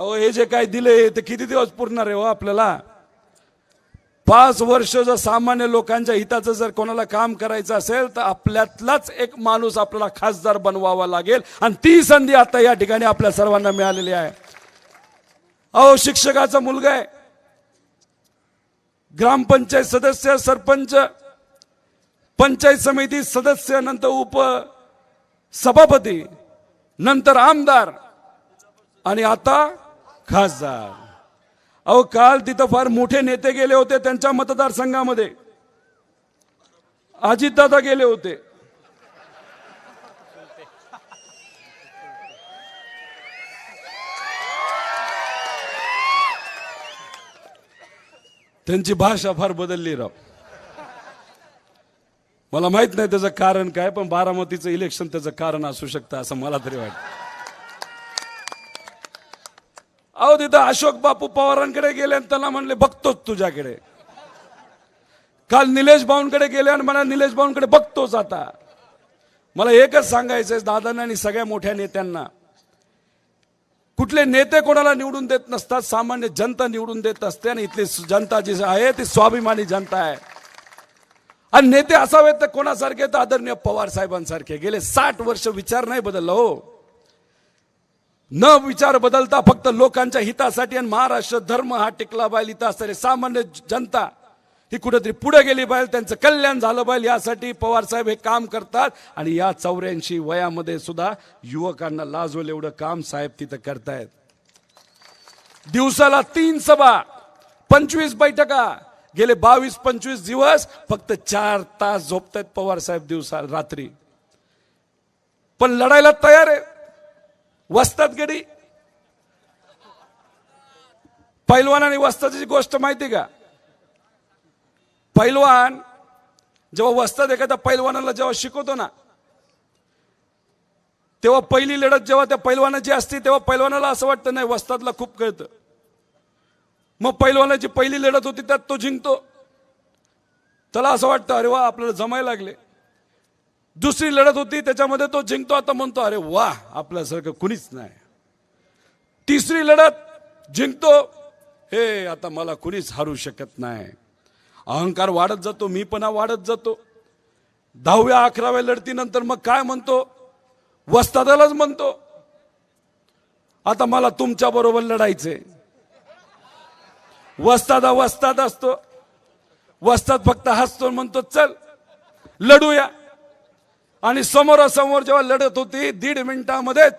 अहो हे जे काय दिले ते किती दिवस पुरणार आहे हो आपल्याला? पाच वर्ष जर सामान्य लोकांच्या हिताचं जर कोणाला काम करायचं असेल तर आपल्यातलाच एक माणूस आपल्याला खासदार बनवावा लागेल. आणि ती संधी आता या ठिकाणी आपल्या सर्वांना मिळालेली आहे. अहो शिक्षकाचा मुलगा आहे. ग्रामपंचायत सदस्य सरपंच पंचायत समिती सदस्य नंतर उप सभापती नंतर आमदार. आणि आता खासदार. अहो काल तिथं फार मोठे नेते गेले होते त्यांच्या मतदारसंघामध्ये. अजितदादा गेले होते. त्यांची भाषा फार बदलली राव. मला माहीत नाही त्याचं कारण काय पण बारामतीचं इलेक्शन त्याचं कारण असू शकतं असं मला तरी वाटतं. अहो तिथं अशोक बापू पवारांकडे गेले आणि त्यांना म्हणले बघतोच तुझ्याकडे. काल निलेश भाऊंकडे गेले आणि मला निलेश भाऊंकडे बघतोच आता. मला एकच सांगायचंय दादांना आणि सगळ्या मोठ्या नेत्यांना. कुठले नेते कोणाला निवडून देत नसतात सामान्य जनता निवडून देत असते आणि इथली जनता जी आहे ती स्वाभिमानी जनता आहे. आणि नेते असावेत तर कोणासारखे? तर आदरणीय पवार साहेबांसारखे. गेले साठ वर्ष विचार नाही बदलला हो. न विचार बदलता फक्त लोकांच्या हितासाठी आणि महाराष्ट्र धर्म हा टिकला पाहिजे. इथं असणारी सामान्य जनता ही कुठेतरी पुढे गेली पाहिजे. त्यांचं कल्याण झालं पाहिजे. यासाठी पवार साहेब हे काम करतात. आणि या चौऱ्याऐंशी वयामध्ये सुद्धा युवकांना लाजवल एवढं काम साहेब तिथं करतायत. दिवसाला तीन सभा पंचवीस बैठका गेले बावीस पंचवीस दिवस फक्त चार तास झोपतायत पवार साहेब दिवसा रात्री. पण लढायला तयार आहे वस्तात गडी. पैलवान आणि वस्ताची गोष्ट माहिती का? पैलवान जेव्हा वस्तात एखाद्या पैलवानाला जेव्हा शिकवतो ना तेव्हा पहिली लढत जेव्हा त्या पैलवानाची असते तेव्हा पैलवानाला असं वाटतं नाही वस्तादला खूप कळतं. मग पैलवानाची पहिली लढत होती त्यात तो जिंकतो. त्याला असं वाटतं अरे वा आपल्याला जमायला लागले. दुसरी लढत होती त्याच्यामध्ये तो जिंकतो. आता म्हणतो अरे वा आपल्यासारखं कुणीच नाही. तिसरी लढत जिंकतो. हे आता मला कुणीच हारू शकत नाही. अहंकार वाढत जातो मी पण वाढत जातो. दहाव्या अकराव्या लढतीनंतर मग काय म्हणतो? वस्तादालाच म्हणतो आता मला तुमच्या बरोबर लढायचंय. वस्तादा वस्ताद असतो. वस्ताद फक्त हसतो म्हणतो चल लढूया. आणि समोरासमोर जेव्हा लढत होती दीड मिनिटामध्येच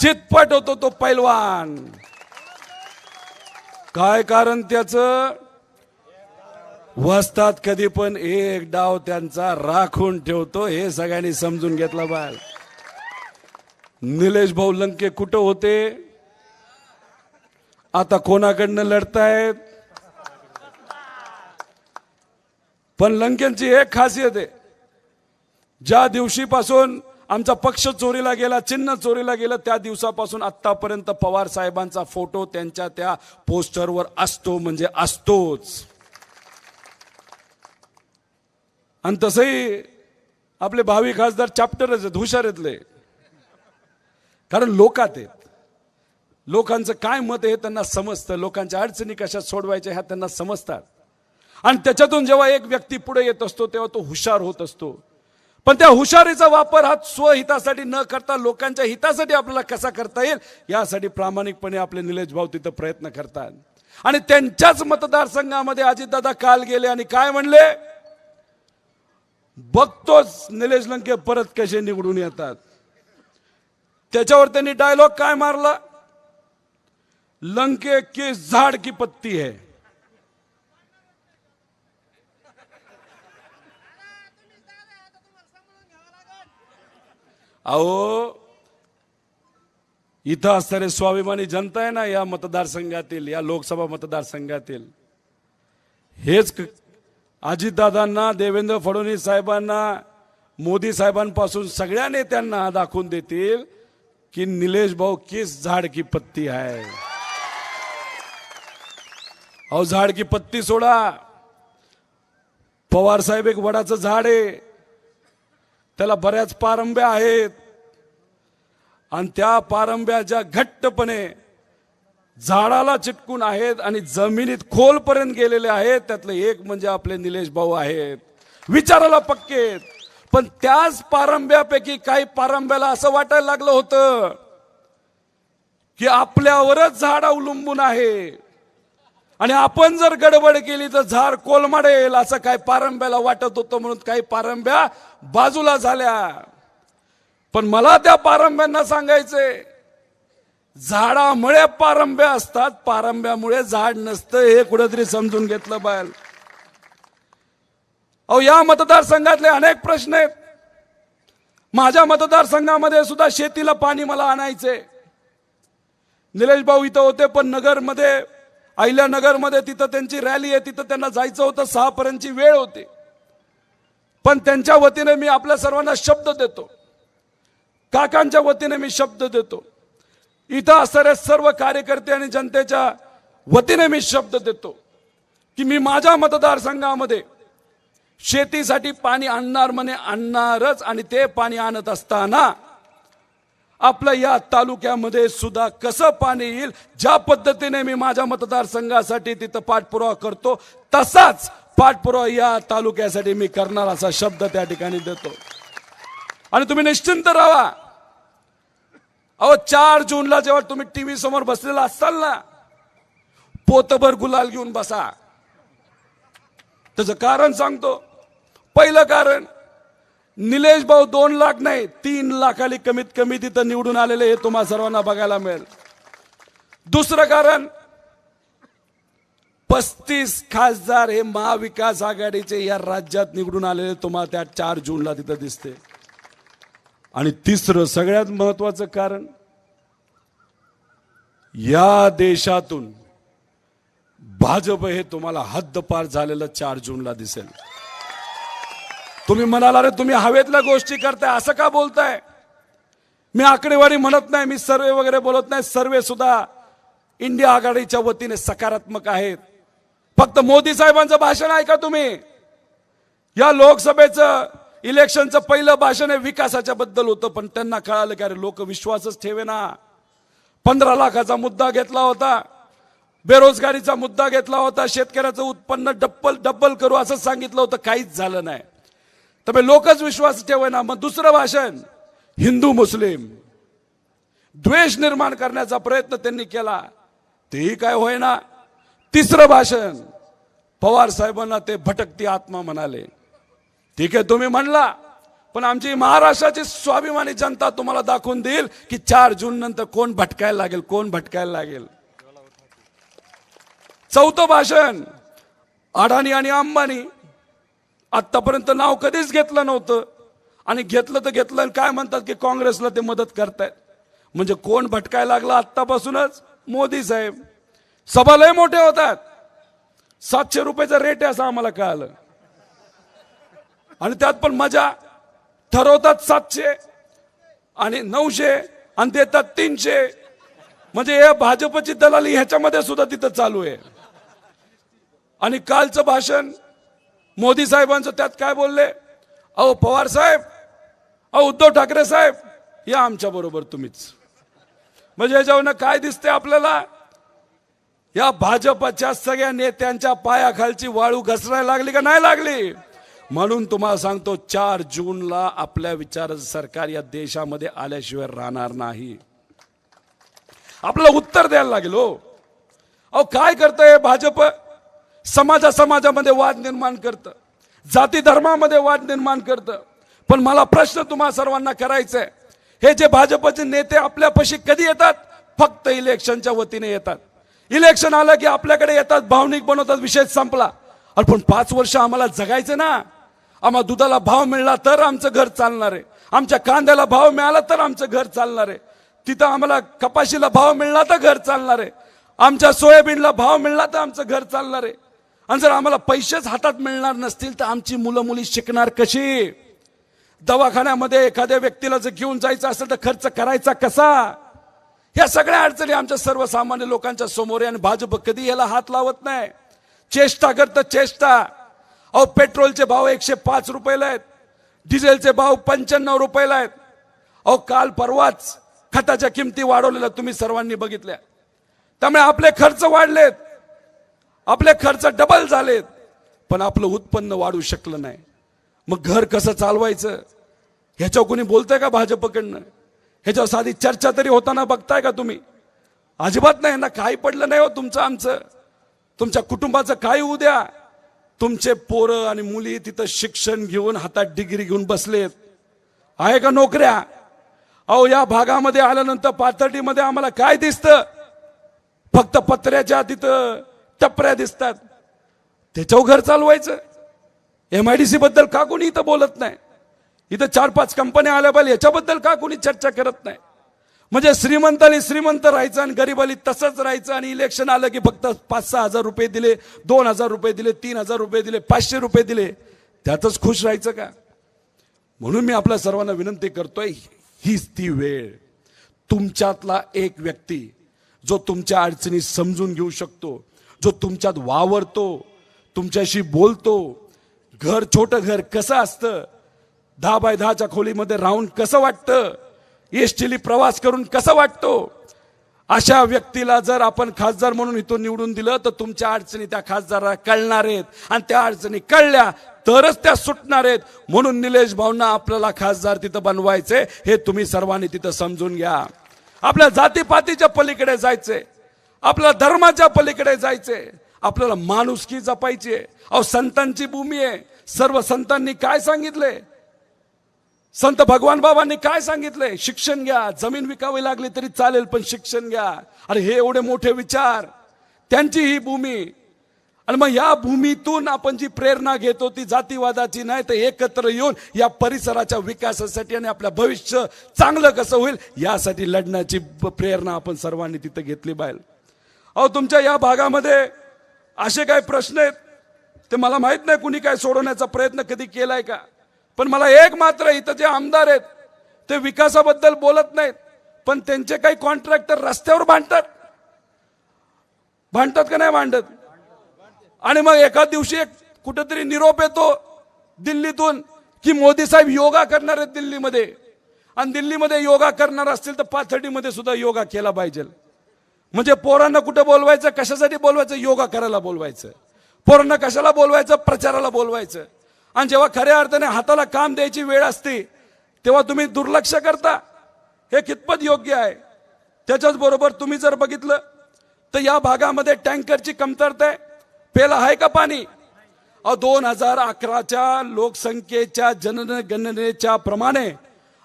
चितपट होतो तो पैलवान. काय कारण त्याच? वस्तात कधी पण एक डाव त्यांचा राखून ठेवतो हे सगळ्यांनी समजून घेतलं बाळ निलेश भाऊ लंके कुठं होते? आता कोणाकडनं लढतायत? पण लंकेंची एक खासियत आहे ज्या दिवशीपासून आमचा पक्ष चोरीला गेला चिन्ह चोरीला गेलं त्या दिवसापासून आतापर्यंत पवार साहेबांचा फोटो त्यांच्या त्या पोस्टरवर असतो म्हणजे असतोच. आणि तसंही आपले भावी खासदार चॅप्टरच आहेत हुशार कारण लोकात आहेत. लोकांचं काय मत हे त्यांना समजतं. लोकांच्या अडचणी कशा सोडवायच्या ह्या त्यांना समजतात. आणि त्याच्यातून जेव्हा एक व्यक्ती पुढे येत असतो तेव्हा तो हुशार होत असतो. पण त्या हुशारीचा वापर हा स्वहितासाठी न करता लोकांच्या हितासाठी आपल्याला कसा करता येईल यासाठी प्रामाणिकपणे आपले निलेश भाऊ तिथं प्रयत्न करतात. आणि त्यांच्याच मतदारसंघामध्ये अजितदादा काल गेले आणि काय म्हणले? बघतोच निलेश लंके परत कसे निवडून येतात. त्याच्यावर त्यांनी डायलॉग काय मारला? लंके की झाड की पत्ती है. अहो इथं असणारे स्वाभिमानी जनता आहे ना या मतदारसंघातील या लोकसभा मतदारसंघातील. हेच अजितदादांना देवेंद्र फडणवीस साहेबांना मोदी साहेबांपासून सगळ्या नेत्यांना दाखवून देतील की निलेश भाऊ किस झाड की पत्ती आहे अहो झाड की पत्ती सोडा. पवार साहेब एक वडाचं झाड आहे. त्याला बऱ्याच पारंब्या आहेत. आणि त्या पारंब्या ज्या घट्टपणे झाडाला चिटकून आहेत आणि जमिनीत खोलपर्यंत गेलेले आहेत त्यातले एक म्हणजे आपले निलेश भाऊ आहेत. विचाराला पक्के आहेत. पण त्याच पारंब्यापैकी काही पारंब्याला असं वाटायला लागलं होतं की आपल्यावरच झाड अवलंबून आहे. आणि आपण जर गडबड केली तर झाड कोलमाडेल असं काय पारंब्याला वाटत होतं म्हणून काही पारंब्या बाजूला झाल्या. पण मला त्या पारंब्यांना सांगायचंय झाडामुळे पारंब्या असतात पारंब्यामुळे झाड नसतं हे कुठेतरी समजून घेतलं पाहिजे. अहो या मतदारसंघातले अनेक प्रश्न आहेत. माझ्या मतदारसंघामध्ये सुद्धा शेतीला पाणी मला आणायचे निलेश भाऊ इथं होते पण नगरमध्ये अहिल्यानगरमध्ये तिथं त्यांची रॅली आहे तिथं त्यांना जायचं होतं सहापर्यंतची वेळ होती. पण त्यांच्या वतीने मी आपल्या सर्वांना शब्द देतो. काकांच्या वतीने मी शब्द देतो. इथं असणारे सर्व कार्यकर्ते आणि जनतेच्या वतीने मी शब्द देतो की मी माझ्या मतदारसंघामध्ये शेतीसाठी पाणी आणणार म्हणे आणणारच आणि ते पाणी आणत असताना आपल्या या तालुक्यामध्ये सुद्धा कसं पाणी येईल ज्या पद्धतीने मी माझ्या मतदारसंघासाठी तिथं पाठपुरावा करतो तसाच पाठपुरावा या तालुक्यासाठी मी करणार असा शब्द त्या ठिकाणी देतो. आणि तुम्ही निश्चिंत राहा. अहो चार जूनला जेव्हा तुम्ही टीव्ही समोर बसलेला असाल ना पोतभर गुलाल घेऊन बसा. त्याचं कारण सांगतो. पहिलं कारण निलेश भाऊ दोन लाख नाही तीन लाखाली कमीत कमी तिथं निवडून आलेले हे तुम्हाला सर्वांना बघायला मिळेल. दुसरं कारण पस्तीस खासदार हे महाविकास आघाडीचे या राज्यात निवडून आलेले तुम्हाला त्या चार जूनला तिथं दिसते. आणि तिसरं सगळ्यात महत्वाचं कारण या देशातून भाजप हे तुम्हाला हद्दपार झालेलं चार जूनला दिसेल. तुम्ही म्हणाला रे तुम्ही हवेतल्या गोष्टी करताय असं का बोलताय? मी आकडेवारी म्हणत नाही मी सर्वे वगैरे बोलत नाही. सर्वे सुद्धा इंडिया आघाडीच्या वतीने सकारात्मक आहेत. फक्त मोदी साहेबांचं भाषण ऐका तुम्ही. या लोकसभेचं इलेक्शनचं पहिलं भाषण हे विकासाच्या बद्दल होतं पण त्यांना कळालं की अरे लोक विश्वासच ठेवे ना पंधरा लाखाचा मुद्दा घेतला होता. बेरोजगारीचा मुद्दा घेतला होता. शेतकऱ्याचं उत्पन्न डब्बल डब्बल करू असं सांगितलं होतं. काहीच झालं नाही. तर लोकच विश्वास ठेवेना मग दुसरं भाषण हिंदू मुस्लिम. द्वेष निर्माण करण्याचा प्रयत्न त्यांनी केला तेही काय होईना. तिसरं भाषण पवार साहेबांना ते भटकती आत्मा म्हणाले. ठीक आहे तुम्ही म्हणला पण आमची महाराष्ट्राची स्वाभिमानी जनता तुम्हाला दाखवून देईल की चार जून नंतर कोण भटकायला लागेल कोण भटकायला लागेल. चौथं भाषण अडाणी आणि अंबानी. आतापर्यंत नाव कधीच घेतलं नव्हतं. आणि घेतलं तर घेतलं आणि काय म्हणतात की काँग्रेसला ते मदत करतायत. म्हणजे कोण भटकायला लागला आत्तापासूनच? मोदी साहेब. सभा लय मोठे होतात. सातशे रुपयाचा रेट आहे असं आम्हाला कळालं. आणि त्यात पण मजा. ठरवतात सातशे आणि नऊशे आणि देतात तीनशे. म्हणजे हे भाजपची दलाली ह्याच्यामध्ये सुद्धा तिथं चालू आहे. आणि कालचं भाषण मोदी साहेबांचं त्यात काय बोलले? अहो पवार साहेब अहो उद्धव ठाकरे साहेब या आमच्या बरोबर तुम्हीच. म्हणजे याच्यावरनं काय दिसते आपल्याला? या भाजपच्या सगळ्या नेत्यांच्या पायाखालची वाळू घसरायला लागली का नाही लागली? म्हणून तुम्हाला सांगतो चार जूनला आपल्या विचाराचं सरकार या देशामध्ये आल्याशिवाय राहणार नाही. आपलं उत्तर द्यायला लागेल हो. अहो काय करतंय भाजप? समाजा समाजामध्ये वाद निर्माण करतं. जाती धर्मामध्ये वाद निर्माण करतं. पण मला प्रश्न तुम्हा सर्वांना करायचा आहे हे जे भाजपचे नेते आपल्यापाशी कधी येतात? फक्त इलेक्शनच्या वतीने येतात. इलेक्शन आलं की आपल्याकडे येतात भावनिक बनवतात विषय संपला. अरे पण पाच वर्ष आम्हाला जगायचं ना. आम्हाला दुधाला भाव मिळला तर आमचं घर चालणार आहे. आमच्या कांद्याला भाव मिळाला तर आमचं घर चालणार आहे. तिथं आम्हाला कपाशीला भाव मिळला तर घर चालणार आहे. आमच्या सोयाबीनला भाव मिळला तर आमचं घर चालणार आहे. आणि जर आम्हाला पैसेच हातात मिळणार नसतील तर आमची मुलं मुली शिकणार कशी? दवाखान्यामध्ये एखाद्या व्यक्तीला जर घेऊन जायचं असेल तर खर्च करायचा कसा? या सगळ्या अडचणी आमच्या सर्वसामान्य लोकांच्या समोर आहे आणि भाजप कधी याला हात लावत नाही. चेष्टा करतं चेष्टा. अहो पेट्रोलचे भाव एकशे पाच रुपयाला आहेत. डिझेलचे भाव पंच्याण्णव रुपयाला आहेत. अहो काल परवाच खताच्या किमती वाढवलेल्या तुम्ही सर्वांनी बघितल्या. त्यामुळे आपले खर्च वाढलेत. आपले खर्च डबल झालेत. पण आपलं उत्पन्न वाढू शकलं नाही. मग घर कसं चालवायचं? ह्याच्यावर कोणी बोलतंय का भाजपकडनं? ह्याच्यावर साधी चर्चा तरी होताना बघताय का तुम्ही? अजिबात नाही ना काही पडलं नाही हो तुमचं आमचं. तुमच्या कुटुंबाचं काय उद्या तुमचे पोरं आणि मुली तिथं शिक्षण घेऊन हातात डिग्री घेऊन बसलेत. आहे का नोकऱ्या? अहो या भागामध्ये आल्यानंतर पाथर्डीमध्ये आम्हाला काय दिसतं? फक्त पत्र्याच्या तिथं टपऱ्या दिसतात. त्याच्यावर घर चालवायचं. एम आय डी सी बद्दल का कोणी इथं बोलत नाही? इथं चार पाच कंपन्या आल्या पाहिजे याच्याबद्दल का कोणी चर्चा करत नाही? म्हणजे श्रीमंतानी श्रीमंत राहायचं आणि गरीबाली तसंच राहायचं आणि इलेक्शन आलं की फक्त पाच सहा हजार रुपये दिले दोन हजार रुपये दिले तीन हजार रुपये दिले पाचशे रुपये दिले. त्यातच खुश राहायचं का? म्हणून मी आपल्या सर्वांना विनंती करतोय हीच ती वेळ. तुमच्यातला एक व्यक्ती जो तुमच्या अडचणी समजून घेऊ शकतो जो तुमच्यात वावरतो तुमच्याशी बोलतो घर छोटं घर कसं असतं दहा बाय दहाच्या खोलीमध्ये राहून कसं वाटतं एसटीली प्रवास करून कसं वाटतो अशा व्यक्तीला जर आपण खासदार म्हणून इथून निवडून दिलं तर तुमच्या अडचणी त्या खासदाराला कळणार आहेत. आणि त्या अडचणी कळल्या तरच त्या सुटणार आहेत. म्हणून निलेश भाऊंना आपल्याला खासदार तिथं बनवायचे हे तुम्ही सर्वांनी तिथं समजून घ्या. आपल्या जातीपातीच्या पलीकडे जायचे आपल्या धर्माच्या पलीकडे जायचे आपल्याला माणुसकी जपायची अहो संतांची भूमी आहे. सर्व संतांनी काय सांगितले संत भगवान बाबांनी काय सांगितलंय? शिक्षण घ्या. जमीन विकावी लागली तरी चालेल पण शिक्षण घ्या. अरे हे एवढे मोठे विचार. त्यांची ही भूमी. आणि मग या भूमीतून आपण जी प्रेरणा घेतो ती जातीवादाची नाही तर एकत्र येऊन या परिसराच्या विकासासाठी आणि आपलं भविष्य चांगलं कसं होईल यासाठी लढण्याची प्रेरणा आपण सर्वांनी तिथं घेतली पाहिजे. अहो तुमच्या या भागामध्ये असे काही प्रश्न आहेत? ते मला माहीत नाही कुणी काय सोडवण्याचा प्रयत्न कधी केलाय का. पण मला एक मात्र इथं जे आमदार आहेत ते विकासाबद्दल बोलत नाहीत. पण त्यांचे काही कॉन्ट्रॅक्टर रस्त्यावर भांडतात भांडतात का नाही भांडत आणि मग एका दिवशी एक कुठेतरी निरोप येतो दिल्लीतून की मोदी साहेब योगा करणार आहेत दिल्लीमध्ये. आणि दिल्लीमध्ये योगा करणार असतील तर पाथर्डीमध्ये सुद्धा योगा केला पाहिजे. म्हणजे पोरांना कुठं बोलवायचं कशासाठी बोलवायचं? योगा करायला बोलवायचं. पोरांना कशाला बोलवायचं? प्रचाराला बोलवायचं. आणि जेव्हा खऱ्या अर्थाने हाताला काम द्यायची वेळ असते तेव्हा तुम्ही दुर्लक्ष करता. हे कितपत योग्य आहे. त्याच्याच बरोबर तुम्ही जर बघितलं तर या भागामध्ये टँकरची कमतरता आहे. पेला आहे का पाणी? अहो दोन हजार अकराच्या लोकसंख्येच्या जनगणनेच्या प्रमाणे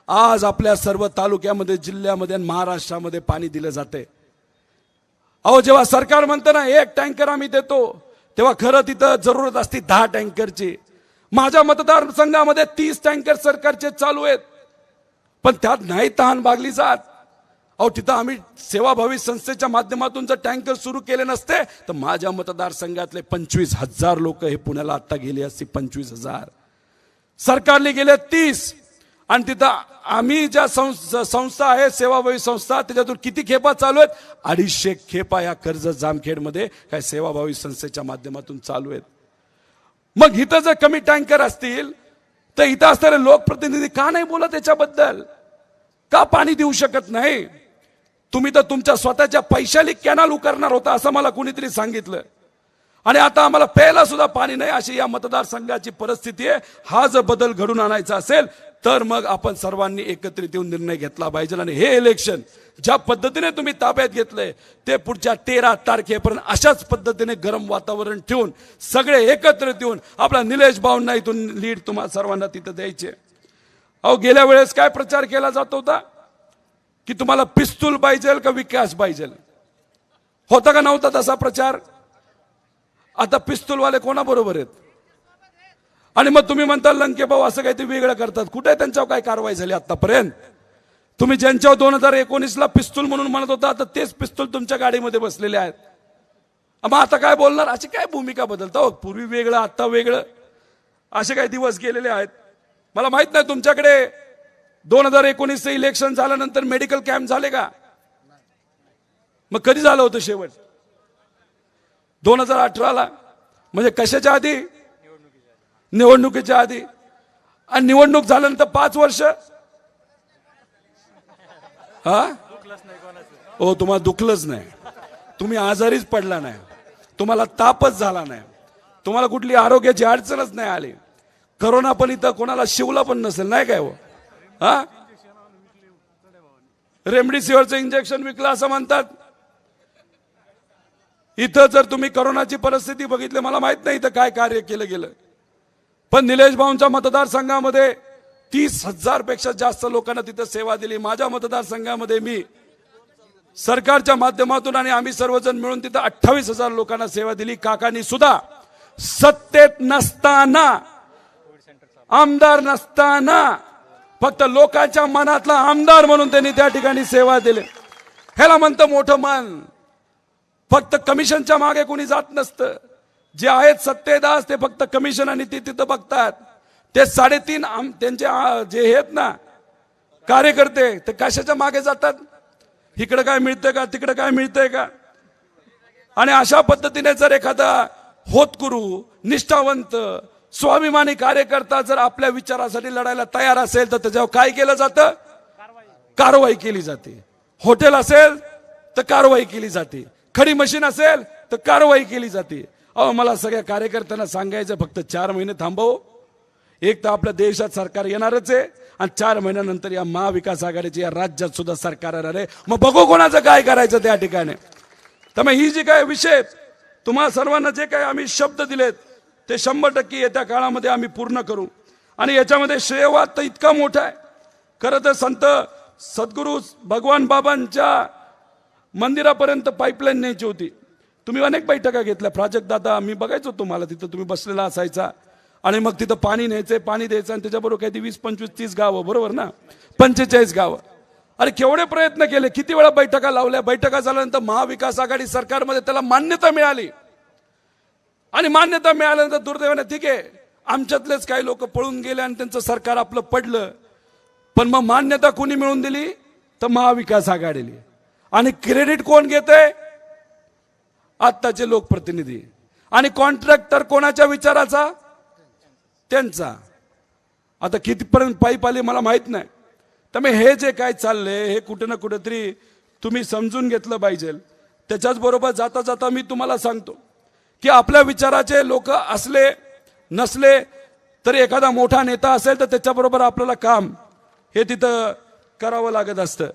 आज आपल्या सर्व तालुक्यामध्ये जिल्ह्यामध्ये महाराष्ट्रामध्ये पाणी दिलं जाते अहो जेव्हा सरकार म्हणतं ना एक टँकर आम्ही देतो तेव्हा खरं तिथं जरूरत असते दहा टँकरची. माझ्या मतदारसंघामध्ये तीस टँकर सरकारचे चालू आहेत. पण त्यात नाही तहान भागली जात. अहो तिथं आम्ही सेवाभावी संस्थेच्या माध्यमातून जर टँकर सुरू केले नसते तर माझ्या मतदारसंघातले पंचवीस हजार लोक हे पुण्याला आता गेले असते पंचवीस हजार. सरकारने गेले तीस. आणि तिथं आम्ही ज्या संस्था आहे सेवाभावी संस्था त्याच्यातून किती खेपा चालू आहेत? अडीचशे खेपा या कर्ज जामखेडमध्ये काय सेवाभावी संस्थेच्या माध्यमातून चालू आहेत. मग इथं जर कमी टँकर असतील तर इथं असणारे लोकप्रतिनिधी का नाही बोलत त्याच्याबद्दल का पाणी देऊ शकत नाही? तुम्ही तर तुमच्या स्वतःच्या पैशाली कॅनल उकारणार होता असं मला कुणीतरी सांगितलं. आणि आता आम्हाला प्यायला सुद्धा पाणी नाही अशी या मतदारसंघाची परिस्थिती आहे. हा जर बदल घडून आणायचा असेल तर मग आपण सर्वांनी एकत्रित येऊन निर्णय घेतला पाहिजे. आणि हे इलेक्शन ज्या पद्धतीने तुम्ही ताब्यात घेतलंय ते पुढच्या तेरा तारखेपर्यंत अशाच पद्धतीने गरम वातावरण ठेवून सगळे एकत्रित येऊन आपला निलेश भाऊंना इथून लीड तुम्हाला सर्वांना तिथं द्यायचे. अहो गेल्या वेळेस काय प्रचार केला जात होता? की तुम्हाला पिस्तूल पाहिजे का विकास पाहिजे होता का नव्हता तसा प्रचार? आता पिस्तूलवाले कोणाबरोबर आहेत? आणि मग तुम्ही म्हणता लंके भाऊ असं काही ते वेगळं करतात. कुठे त्यांच्यावर काय कारवाई झाली आतापर्यंत तुम्ही ज्यांच्यावर दोन हजार एकोणीसला पिस्तूल म्हणून म्हणत होता आता तेच पिस्तूल तुमच्या गाडीमध्ये बसलेले आहेत. मग आता काय बोलणार? अशी काय भूमिका बदलता हो? पूर्वी वेगळं आत्ता वेगळं. असे काही दिवस गेलेले आहेत. मला माहीत नाही तुमच्याकडे दोन हजार एकोणीसचं इलेक्शन झाल्यानंतर मेडिकल कॅम्प झाले का? मग कधी झालं होतं शेवट? दोन हजार अठराला म्हणजे कशाच्या आधी? निवडणुकीच्या आधी. आणि निवडणूक झाल्यानंतर पाच वर्ष? हा? हो तुम्हाला दुखलंच नाही. तुम्ही आजारीच पडला नाही. तुम्हाला तापच झाला नाही. तुम्हाला कुठली आरोग्याची अडचणच नाही आली. करोना पण इथं कोणाला शिवला पण नसेल नाही काय हो? हा? रेमडेसिवीरचं इंजेक्शन विकलं असं म्हणतात. इथं जर तुम्ही करोनाची परिस्थिती बघितली मला माहीत नाही इथं काय कार्य केलं गेलं. पण निलेश भाऊंच्या मतदारसंघामध्ये तीस हजारपेक्षा जास्त लोकांना तिथं सेवा दिली. माझ्या मतदारसंघामध्ये मी सरकारच्या माध्यमातून आणि आम्ही सर्वजण मिळून तिथं अठ्ठावीस हजार लोकांना सेवा दिली. काकांनी सुद्धा सत्तेत नसताना आमदार नसताना फक्त लोकांच्या मनातला आमदार म्हणून त्यांनी त्या ठिकाणी सेवा दिली. ह्याला म्हणतं मोठं मन. फक्त कमिशनच्या मागे कोणी जात नसतं. जे आहेत सत्तेदास ते फक्त कमिशन आणि ते तिथं बघतात. ते साडेतीन आम- त्यांचे जे हे आहेत ना कार्यकर्ते ते कशाच्या मागे जातात? इकडं काय मिळतंय का? तिकडं काय मिळतंय का? आणि अशा पद्धतीने जर एखादा होतकुरू निष्ठावंत स्वाभिमानी कार्यकर्ता जर आपल्या विचारासाठी लढायला तयार असेल तर त्याच्यावर काय केलं जातं? कारवाई केली जाते. हॉटेल असेल तर कारवाई केली जाते. खडी मशीन असेल तर कारवाई केली जाते. अहो मला सगळ्या कार्यकर्त्यांना सांगायचं फक्त चार महिने थांबव. एक तर आपल्या देशात सरकार येणारच आहे आणि चार महिन्यानंतर या महाविकास आघाडीचे या राज्यात सुद्धा सरकार येणार आहे. मग बघू कोणाचं काय करायचं त्या ठिकाणी. तर मग ही जी काय विषय आहेत, तुम्हा सर्वांना जे काही आम्ही शब्द दिलेत ते शंभर टक्के येत्या काळामध्ये आम्ही पूर्ण करू. आणि याच्यामध्ये श्रेयवाद तर इतका मोठा आहे. खरं तर संत सद्गुरू भगवान बाबांच्या मंदिरापर्यंत पाईपलाईन न्यायची होती. तुम्ही अनेक बैठका घेतल्या. प्राजक्त दादा मी बघायचो तुम्हाला तिथं तुम्ही बसलेला असायचा. आणि मग तिथं पाणी न्यायचंय पाणी द्यायचं आणि त्याच्याबरोबर काही वीस पंचवीस तीस गावं बरोबर ना? पंचेचाळीस गावं. अरे केवढे प्रयत्न केले. किती वेळा बैठका लावल्या. बैठका झाल्यानंतर महाविकास आघाडी सरकारमध्ये त्याला मान्यता मिळाली. आणि मान्यता मिळाल्यानंतर दुर्दैवाने ठीक आहे आमच्यातलेच काही लोक पळून गेले आणि त्यांचं सरकार आपलं पडलं. पण मग मान्यता कोणी मिळवून दिली? तर महाविकास आघाडीली आणि क्रेडिट कोण घेते? आत्ताचे लोकप्रतिनिधी. आणि कॉन्ट्रॅक्टर कोणाच्या विचाराचा? त्यांचा. आता कितीपर्यंत पाईप आली मला माहीत नाही. तर मी हे जे काय चाललंय हे कुठे ना कुठेतरी तुम्ही समजून घेतलं पाहिजे. त्याच्याच बरोबर जाता जाता मी तुम्हाला सांगतो की आपल्या विचाराचे लोक असले नसले तरी एखादा मोठा नेता असेल तर त्याच्याबरोबर आपल्याला काम हे तिथं करावं लागत असतं.